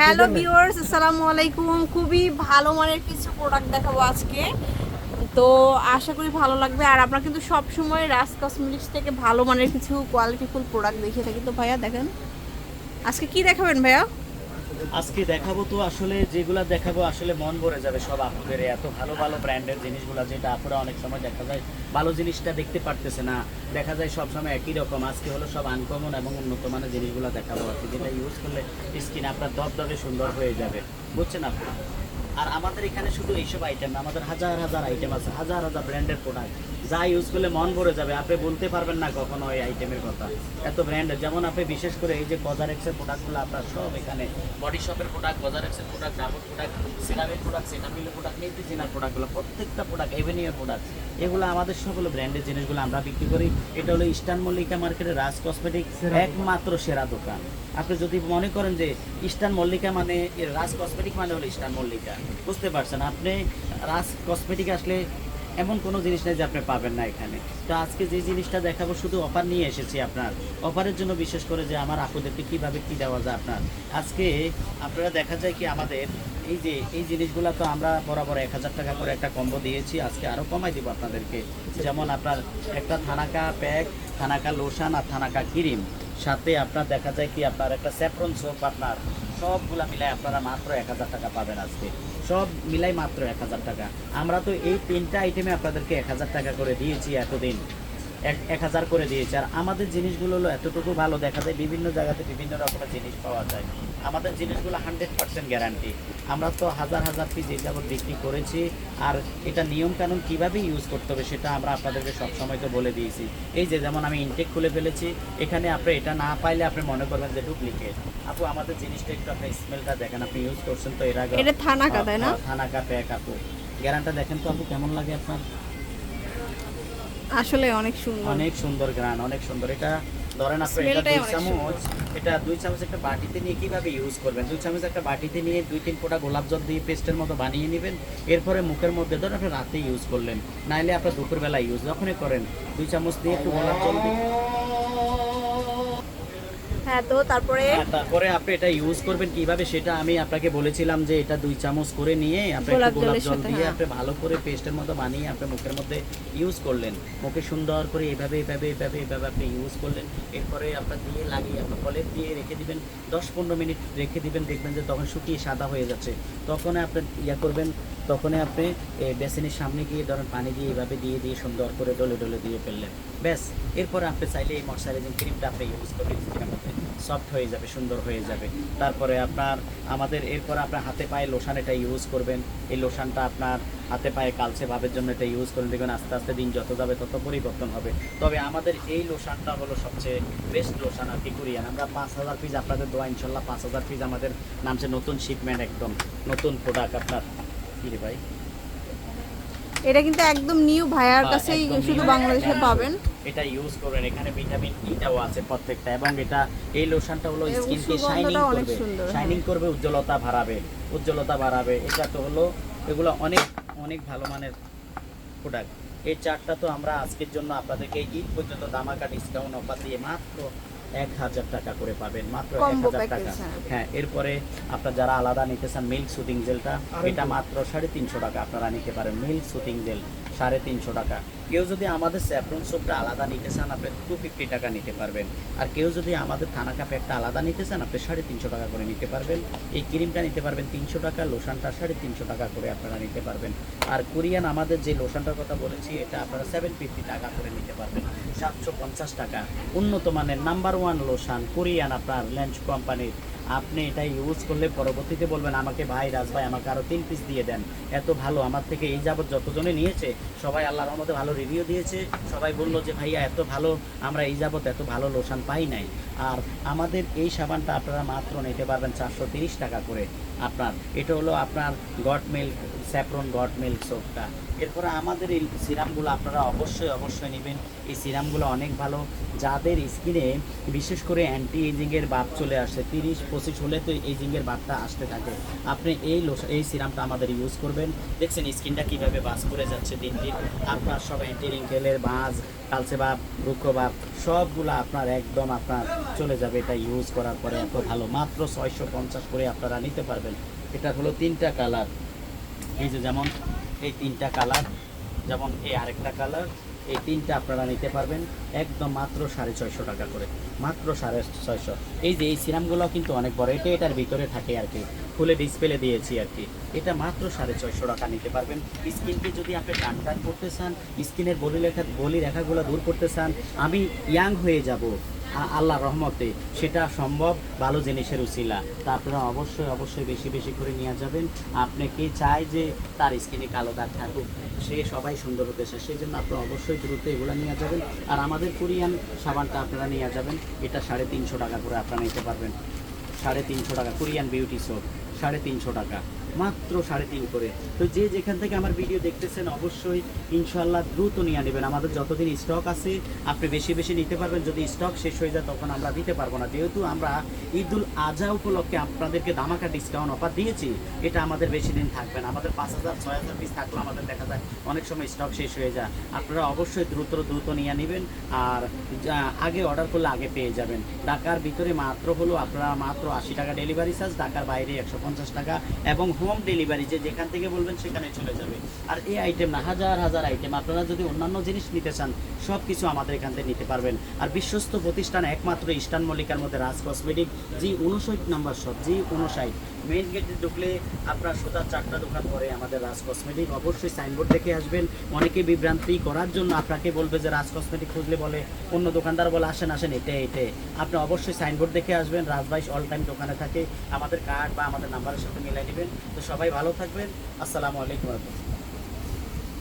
Hello viewers আসসালামু আলাইকুম। খুবই ভালো মানের কিছু প্রোডাক্ট দেখাবো আজকে। তো আশা করি ভালো লাগবে। আর আমরা কিন্তু সব সময় রাজ কসমেটিক্স থেকে ভালো মানের কিছু কোয়ালিটিফুল প্রোডাক্ট দেখিয়ে থাকি। তো ভাইয়া দেখেন। আজকে কি দেখাবেন ভাইয়া? আজকে দেখাবো তো আসলে যেগুলা দেখাবো, আসলে মন ভরে যাবে সব আপুদের। এত ভালো ভালো ব্র্যান্ডের জিনিসগুলো যেটা আপুরা অনেক সময় দেখা যায় ভালো জিনিসটা দেখতে পারতেছে না। দেখা যায় সব সময় একই রকম। আজকে হলো সব আনকমন এবং উন্নত মানের জিনিসগুলো দেখাবো আর যেটা ইউজ করলে স্কিন আপনার দবদবে সুন্দর হয়ে যাবে। বুঝছেন আপু? আর আমাদের এখানে শুধু এইসব আইটেম আমাদের হাজার হাজার আইটেম আছে, হাজার হাজার ব্র্যান্ডের প্রোডাক্ট যা ইউজ করলে মন ভরে যাবে। আপনি বলতে পারবেন না কখনো এই আইটেমের কথা। এত ব্র্যান্ডের যেমন আপনি বিশেষ করে এই যে কজারেক্সের প্রোডাক্টগুলো আপনার সব এখানে বডি শপের প্রোডাক্ট কজারেক্সের প্রোডাক্ট ডাবর প্রোডাক্ট সিরামের প্রোডাক্ট সেটামিলের প্রোডাক্ট মেথিজিনার প্রোডাক্টগুলো প্রত্যেকটা প্রোডাক্ট এভেনিউর প্রোডাক্ট এগুলো আমাদের সবগুলো ব্র্যান্ডের জিনিসগুলো আমরা বিক্রি করি। এটা হলো ইস্টার্ন মল্লিকা মার্কেটের রাজ কসমেটিক একমাত্র সেরা দোকান। আপনি যদি মনে করেন যে ইস্টার্ন মল্লিকা মানে রাজ কসমেটিক মানে হলো ইস্টার্ন মল্লিকা বুঝতে পারছেন? আপনি রাজ কসমেটিক আসলে এমন কোনো জিনিস নেই যে আপনি পাবেন না এখানে। তো আজকে যে জিনিসটা দেখাবো, শুধু অফার নিয়ে এসেছি আপনার। অফারের জন্য বিশেষ করে যে আমার আপুদেরকে কীভাবে কি দেওয়া যায় আপনার। আজকে আপনারা দেখা যায় কি আমাদের এই যে, এই জিনিসগুলো তো আমরা বরাবর এক হাজার টাকা করে একটা কম্বো দিয়েছি, আজকে আরও কমাই দিব আপনাদেরকে। যেমন আপনার একটা থানাকা প্যাক থানাকা লোশন আর থানাকা ক্রিম সাথে আপনার দেখা যায় কি, আপনার একটা স্যাফরন সোপ আপনার সবগুলা মিলাই আপনারা মাত্র এক হাজার টাকা পাবেন আজকে। সব মিলাই মাত্র এক হাজার টাকা। আমরা তো এই তিনটা আইটেমে আপনাদেরকে এক হাজার টাকা করে দিয়েছি এতদিন। এক এক হাজার করে দিয়েছি। আর আমাদের জিনিসগুলো হলো এতটুকু ভালো দেখা যায় বিভিন্ন জায়গাতে বিভিন্ন রকমের জিনিস পাওয়া যায়। আমাদের জিনিসগুলো হান্ড্রেড পার্সেন্ট গ্যারান্টি। আমরা তো হাজার হাজার পিস এই যাবত বিক্রি করেছি আর এটা নিয়ম কানুন কীভাবে ইউজ করতে হবে সেটা আমরা আপনাদেরকে সবসময় তো বলে দিয়েছি। এই যে যেমন আমি ইনটেক খুলে ফেলেছি এখানে আপনি এটা না পাইলে আপনি মনে করবেন যে ডুপ্লিকেট আপু আমাদের জিনিসটা একটু আপনি স্মেলটা দেখেন আপনি ইউজ করছেন তো এর আগে এটা থানাকা, তাই না? হ্যাঁ, থানাকা প্যাক আপু। গ্যারান্টা দেখেন তো আপু কেমন লাগে আপনার? আসলে অনেক সুন্দর। অনেক সুন্দর গ্রান অনেক সুন্দর। এটা ধরেন আপনি এটা দুই চামচ এটা দুই চামচ একটা বাটিতে নিয়ে কীভাবে ইউজ করবেন? দুই চামচ একটা বাটিতে নিয়ে দুই তিন ফোঁটা গোলাপ জল দিয়ে পেস্টের মতো বানিয়ে নেবেন। এরপরে মুখের মধ্যে ধরেন আপনি রাতে ইউজ করলেন। নাইলে আপনার দুপুরবেলা ইউজ যখনই করেন দুই চামচ দিয়ে একটু গোলাপ জল দিয়ে হ্যাঁ তো তারপরে? হ্যাঁ, তারপরে আপনি এটা ইউজ করবেন কীভাবে সেটা আমি আপনাকে বলেছিলাম যে এটা দুই চামচ করে নিয়ে আপনি গোলাপ গোলাপ জল দিয়ে হ্যাঁ। আপনি ভালো করে পেস্টের মতো বানিয়ে আপনি মুখের মধ্যে ইউজ করলেন। মুখে সুন্দর করে এভাবে এভাবে এভাবে এভাবে আপনি ইউজ করলেন। এরপরে আপনার দিয়ে লাগিয়ে আপনার কলের দিয়ে রেখে দিবেন। দশ পনেরো মিনিট রেখে দিবেন দেখবেন যে তখন শুকিয়ে সাদা হয়ে যাচ্ছে। তখন আপনি ইয়া করবেন তখনই আপনি বেসিনের সামনে গিয়ে ধরেন পানি দিয়ে এভাবে দিয়ে দিয়ে সুন্দর করে ডলে ডলে দিয়ে ফেললেন। ব্যাস এরপরে আপনি চাইলে এই ময়শ্চারাইজিং ক্রিমটা আপনি ইউজ করবেন। স্কিনের মধ্যে সফট হয়ে যাবে, সুন্দর হয়ে যাবে। তারপরে আপনার, আমাদের এরপর আপনার হাতে পায়ে লোশন এটা ইউজ করবেন। এই লোশনটা আপনার হাতে পায়ে কালচে ভাবের জন্য এটা ইউজ করবেন দেখবেন আস্তে আস্তে দিন যত যাবে তত পরিবর্তন হবে। তবে আমাদের এই লোশনটা হলো সবচেয়ে বেস্ট লোশন আর কি কোরিয়ান। আমরা পাঁচ হাজার পিস আপনাদের দোয়া ইনশাল্লাহ, পাঁচ হাজার পিস আমাদের নামছে নতুন শিপমেন্ট একদম। নতুন প্রোডাক্ট আপনার। কি ভাই? এটা কিন্তু একদম নিউ ভাইয়ার হ্যাঁ, কাছেই শুধু বাংলাদেশে হ্যাঁ, পাবেন। এটা ইউজ করবেন এখানে ভিটামিন ইটাও আছে প্রত্যেকটা এবং এটা এই লোশনটা হলো এবং স্কিনকে শাইনিং করবে। হ্যাঁ। শাইনিং করবে উজ্জ্বলতা বাড়াবে উজ্জ্বলতা বাড়াবে। এটা তো হলো এগুলো অনেক অনেক ভালো মানের প্রোডাক্ট এই চারটা তো আমরা আজকের জন্য আপনাদেরকে ঈদ পর্যন্ত দামাকা ডিসকাউন্ট অফার দিয়ে মাত্র এক হাজার টাকা করে পাবেন মাত্র এক হাজার টাকা। হ্যাঁ। হ্যাঁ এরপরে আপনার যারা আলাদা নিতে চান মিল্ক শুটিং জেলটা এটা মাত্র সাড়ে তিনশো টাকা আপনারা নিতে পারেন। মিল্ক সুতিং জেল সাড়ে তিনশো টাকা। কেউ যদি আমাদের স্যাফরন সোপটা আলাদা নিতে চান, আপনি টু ফিফটি টাকা নিতে পারবেন। আর কেউ যদি আমাদের থানা কাপে একটা আলাদা নিতে চান, আপনি সাড়ে তিনশো টাকা করে নিতে পারবেন। এই ক্রিমটা নিতে পারবেন তিনশো টাকা লোশনটা সাড়ে তিনশো টাকা করে আপনারা নিতে পারবেন। আর কোরিয়ান আমাদের যে লোশনটার কথা বলেছি, এটা আপনারা সেভেন ফিফটি টাকা করে নিতে পারবেন। সাতশো পঞ্চাশ টাকা। উন্নত মানের নাম্বার ওয়ান লোশন কোরিয়ান আপনার ল্যান্স কোম্পানির। আপনি এটা ইউজ করলে পরবর্তীতে বলবেন, আমাকে ভাই রাজ ভাই আমাকে আরও তিন পিস দিয়ে দেন। এত ভালো, আমার থেকে এই যাবৎ যতজনে নিয়েছে, সবাই আল্লাহর মধ্যে ভালো রিভিউ দিয়েছে, সবাই বলল যে, ভাইয়া, এত ভালো, আমরা এই যাবৎ এত ভালো লোশন পাই নাই। আর আমাদের এই সাবানটা আপনারা মাত্র নিতে পারবেন চারশো টাকা করে আপনার। এটা হলো আপনার goat milk, saffron goat milk সোপটা এরপরে আমাদের এই সিরামগুলো আপনারা অবশ্যই অবশ্যই নেবেন। এই সিরামগুলো অনেক ভালো। যাদের স্কিনে বিশেষ করে অ্যান্টি এজিংয়ের ভাব চলে আসে, তিরিশ, পঁচিশ হলে তো এজিংয়ের ভাবটা আসতে থাকে। আপনি এই লোস এই সিরামটা আমাদের ইউজ করবেন। দেখছেন স্কিনটা কীভাবে বাস করে যাচ্ছে দিন দিন। আপনার সব অ্যান্টি রিঙ্কেলের বাঁজ কালচে বাপ, রুক্ষ বাপ, সবগুলো আপনার একদম আপনার চলে যাবে। এটা ইউজ করার পরে এত ভালো। মাত্র ছয়শো পঞ্চাশ করে আপনারা নিতে পারবেন। এটা হলো তিনটা কালার এই যে যেমন এই তিনটা কালার যেমন এই আরেকটা কালার এই তিনটা আপনারা নিতে পারবেন একদম মাত্র সাড়ে ছয়শো টাকা করে। মাত্র সাড়ে ছয়শো। এই যে এই সিরামগুলো কিন্তু অনেক বড়, এটা এটার ভিতরে থাকে আর কি। খুলে ডিসপ্লে দিয়েছি আর কি। এটা মাত্র সাড়ে ছয়শো টাকা নিতে পারবেন। স্কিনকে যদি আপনি টান টান করতে চান, স্কিনের বলি লেখা বলি রেখাগুলো দূর করতে চান, আমি ইয়াং হয়ে যাব। আল্লাহ রহমতে সেটা সম্ভব, ভালো জিনিসের উচিলা তা আপনারা অবশ্যই অবশ্যই বেশি বেশি করে নিয়ে যাবেন। আপনি কি চাই যে তার স্কিনে কালো দাগ থাকুক, সে সবাই সুন্দর হতে চায়। সেই জন্য আপনারা অবশ্যই দ্রুত এগুলো নিয়ে যাবেন। আর আমাদের কোরিয়ান সাবানটা আপনারা নিয়ে যাবেন। এটা সাড়ে তিনশো টাকা করে আপনারা নিতে পারবেন। সাড়ে তিনশো টাকা, কোরিয়ান বিউটি সোপ। সাড়ে তিনশো টাকা, মাত্র সাড়ে তিন করে। তো যে যেখান থেকে আমার ভিডিও দেখতেছেন, অবশ্যই ইনশাল্লাহ দ্রুত নিয়ে নেবেন। আমাদের যতদিন স্টক আছে, আপনি বেশি বেশি নিতে পারবেন। যদি স্টক শেষ হয়ে যায়, তখন আমরা দিতে পারব না। যেহেতু আমরা ঈদুল আজহা উপলক্ষে আপনাদেরকে দামাকা ডিসকাউন্ট অফার দিয়েছি, এটা আমাদের বেশি দিন থাকবে না। আমাদের পাঁচ হাজার, ছয় হাজার পিস থাকলে আমাদের দেখা যায় অনেক সময় স্টক শেষ হয়ে যায়। আপনারা অবশ্যই দ্রুত দ্রুত নিয়ে নেবেন আর আগে অর্ডার করলে আগে পেয়ে যাবেন। ঢাকার ভিতরে মাত্র হলো আপনারা মাত্র আশি টাকা ডেলিভারি চার্জ ঢাকার বাইরে একশো পঞ্চাশ টাকা এবং হোম ডেলিভারি যে যেখান থেকে বলবেন সেখানে চলে যাবে। আর এই আইটেম না, হাজার হাজার আইটেম আপনারা যদি অন্যান্য জিনিস নিতে চান সব কিছু আমাদের এখান থেকে নিতে পারবেন। আর বিশ্বস্ত প্রতিষ্ঠান একমাত্র ইস্টার্ন মল্লিকার মধ্যে রাজ কসমেটিক জি উনষাট নম্বর শপ জি উনষাট। মেইন গেটে ঢুকলে আপনার সোজা চারটা দোকান পরে আমাদের রাজ কসমেটিক অবশ্যই সাইনবোর্ড দেখে আসবেন। অনেকে বিভ্রান্তি করার জন্য আপনাকে বলবে যে রাজ কসমেটিক খুঁজলে বলে, অন্য দোকানদার বলে, আসেন আসেন, এটে এটে। আপনি অবশ্যই সাইনবোর্ড দেখে আসবেন। রাজবাইশ অল টাইম দোকানে থাকে। আমাদের কার্ড বা আমাদের নাম্বারের সাথে মিলাই নেবেন। তো সবাই ভালো থাকবেন। আসসালামু আলাইকুম রহমতুল্লাহ।